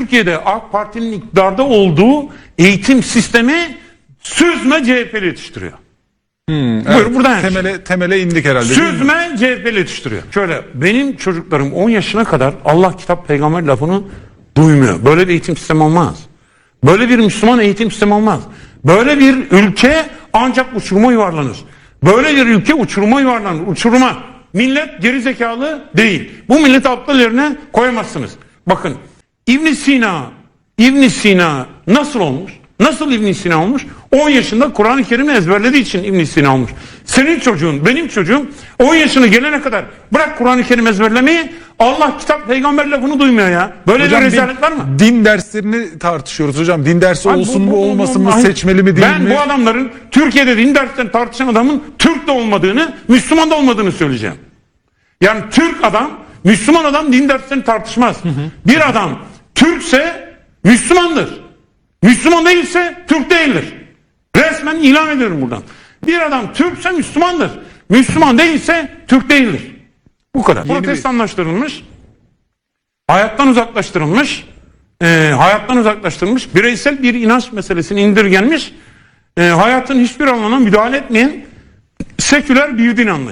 Türkiye'de AK Parti'nin iktidarda olduğu eğitim sistemi süzme CHP'li yetiştiriyor. Buyur buradan. Temele, temele indik herhalde. Süzme CHP'li yetiştiriyor. Şöyle benim çocuklarım 10 yaşına kadar Allah kitap peygamber lafını duymuyor. Böyle bir eğitim sistemi olmaz. Böyle bir Müslüman eğitim sistemi olmaz. Böyle bir ülke ancak uçuruma yuvarlanır. Böyle bir ülke uçuruma yuvarlanır. Uçuruma. Millet geri zekalı değil. Bu milleti aptal yerine koyamazsınız. Bakın İbn Sina İbn Sina nasıl olmuş? Nasıl İbn Sina olmuş? 10 yaşında Kur'an-ı Kerim'i ezberlediği için İbn Sina olmuş. Senin çocuğun, benim çocuğum 10 yaşına gelene kadar bırak Kur'an-ı Kerim ezberlemeyi Allah kitap peygamber lafını duymuyor ya. Böyle Hocam bir rezalet var mı? Din derslerini tartışıyoruz hocam. Din dersi Abi olsun bu- mu bu- bu- olmasın bu- mı bu- seçmeli mi değil ben mi? bu adamların Türkiye'de din derslerini tartışan adamın Türk de olmadığını, Müslüman da olmadığını söyleyeceğim. Yani Türk adam, Müslüman adam din derslerini tartışmaz. Bir adam Türkse Müslümandır. Müslüman değilse Türk değildir. Resmen ilan ederim buradan. Bir adam Türkse Müslümandır. Müslüman değilse Türk değildir. Bu kadar. Yeni Protestanlaştırılmış, hayattan uzaklaştırılmış, e, hayattan uzaklaştırılmış, bireysel bir inanç meselesini indirgenmiş, e, hayatın hiçbir alanına müdahale etmeyen seküler bir din anlayışı.